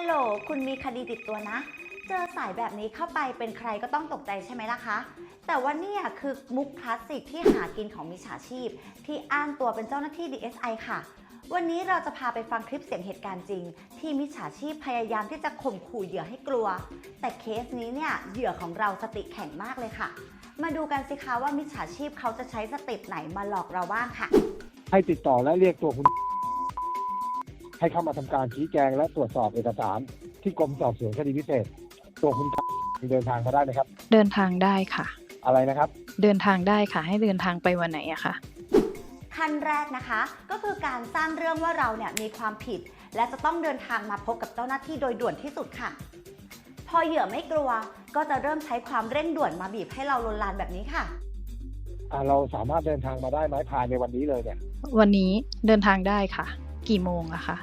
ฮัลโหล คุณมีคดีติดตัวนะ เจอสายแบบนี้เข้าไปเป็นใครก็ต้องตกใจใช่ไหมล่ะคะ แต่ว่าเนี่ยคือมุกคลาสสิกที่หากินของมิจฉาชีพ ที่อ้างตัวเป็นเจ้าหน้าที่ DSI ค่ะ วันนี้เราจะพาไปฟังคลิปเสียงเหตุการณ์จริง ที่มิจฉาชีพพยายามที่จะข่มขู่เหยื่อให้กลัว แต่เคสนี้เนี่ยเหยื่อของเราสติแข็งมากเลยค่ะ มาดูกันสิคะว่ามิจฉาชีพเขาจะใช้สเต็ปไหนมาหลอกเราบ้างค่ะ ให้ติดต่อและเรียกตัวคุณ ให้เข้ามาทำการชี้แจงและตรวจสอบเอกสาร ที่กรมสอบสวนคดีพิเศษ ตัวคุณเดินทางมาได้ไหมครับ เดินทางได้ค่ะ อะไรนะครับ เดินทางได้ค่ะ ให้เดินทางไปวันไหนอะคะขั้นแรกนะคะก็คือการสร้างเรื่องว่าเราเนี่ยมีความผิด และจะต้องเดินทางมาพบกับเจ้าหน้าที่โดยด่วนที่สุดค่ะ พอเหยื่อไม่กลัวก็จะเริ่มใช้ความเร่งด่วนมาบีบให้เราลนลานแบบนี้ค่ะอ่าเราสามารถเดินทางมาได้ไหมภายในวันนี้เลยเนี่ย วันนี้เดินทางได้ค่ะ กี่โมงอะคะ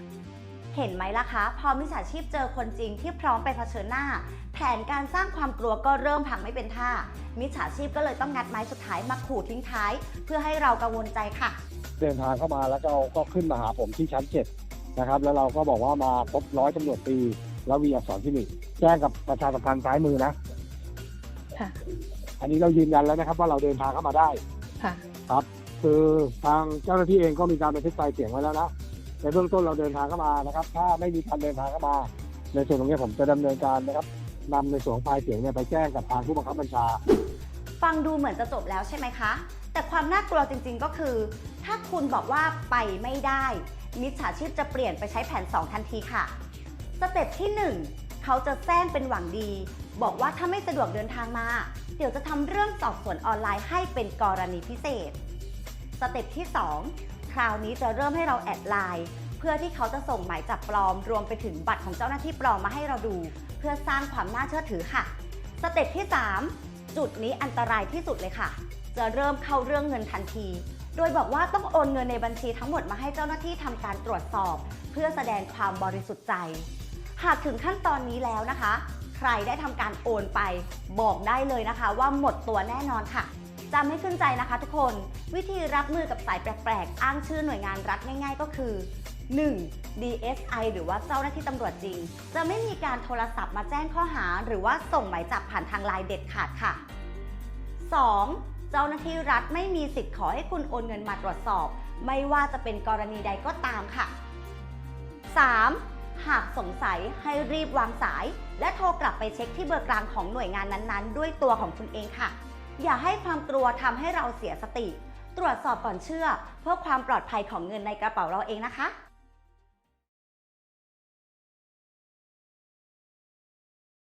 เห็นไหมล่ะคะ พอมิจฉาชีพเจอคนจริงที่พร้อมไปเผชิญหน้า แผนการสร้างความกลัวก็เริ่มพังไม่เป็นท่า มิจฉาชีพก็เลยต้องงัดไม้สุดท้ายมาขู่ทิ้งท้าย เพื่อให้เรากังวลใจค่ะ เดินทางเข้ามาแล้วก็ก็ขึ้นมาหาผมที่ชั้นเจ็ดนะครับ แล้วเราก็บอกว่ามาพบร้อยตำรวจตรีแล้ววีอักษรที่หนึ่งแจ้งกับประชาสัมพันธ์ซ้ายมือนะค่ะ อันนี้เรายืนยันแล้วนะครับว่าเราเดินทางเข้ามาได้ค่ะคือทางเจ้าหน้าที่เองก็มีการบันทึกไฟล์เสียงไว้แล้วนะ ในเบื้องต้นเราเดินทางเข้ามานะครับ ถ้าไม่มีการเดินทางเข้ามา ในส่วนตรงนี้ผมจะดำเนินการนะครับนำในส่วนของไฟล์เสียงเนี่ยไปแจ้งกับทางผู้บังคับบัญชา ฟังดูเหมือนจะจบแล้วใช่ไหมคะ แต่ความน่ากลัวจริงๆก็คือ ถ้าคุณบอกว่าไปไม่ได้ มิจฉาชีพจะเปลี่ยนไปใช้แผน 2 ทันทีค่ะ สเต็ปที่ 1 เขาจะแซงเป็นหวังดี บอกว่าถ้าไม่สะดวกเดินทางมา เดี๋ยวจะทำเรื่องสอบสวนออนไลน์ให้เป็นกรณีพิเศษ สเต็ปที่ 2 คราวนี้จะเริ่มให้เราแอดไลน์เพื่อที่เขาจะส่งหมายจับปลอม รวมไปถึงบัตรของเจ้าหน้าที่ปลอมมาให้เราดู เพื่อสร้างความน่าเชื่อถือค่ะ สเต็ปที่ 3 จุดนี้อันตรายที่สุดเลยค่ะ จะเริ่มเข้าเรื่องเงินทันที โดยบอกว่าต้องโอนเงินในบัญชีทั้งหมดมาให้เจ้าหน้าที่ทำการตรวจสอบ เพื่อแสดงความบริสุทธิ์ใจ หากถึงขั้นตอนนี้แล้วนะคะ ใครได้ทำการโอนไป บอกได้เลยนะคะ ว่าหมดตัวแน่นอนค่ะ จำให้ขึ้นใจนะคะทุกคน วิธีรับมือกับสายแปลกๆ อ้างชื่อหน่วยงานรัฐง่าย ๆ ก็คือ 1. DSI หรือว่าเจ้าหน้าที่ตำรวจจริง จะไม่มีการโทรศัพท์มาแจ้งข้อหา หรือว่าส่งหมายจับผ่านทางไลน์เด็ดขาดค่ะ 2. เจ้าหน้าที่รัฐไม่มีสิทธิ์ขอให้คุณโอนเงินมาตรวจสอบ ไม่ว่าจะเป็นกรณีใดก็ตามค่ะ 3. หากสงสัยให้รีบวางสาย และโทรกลับไปเช็คที่เบอร์กลางของหน่วยงานนั้นๆ ด้วยตัวของคุณเองค่ะ อย่าให้ความกลัวทำให้เราเสียสติ ตรวจสอบก่อนเชื่อ เพื่อความปลอดภัยของเงินในกระเป๋าเราเองนะคะ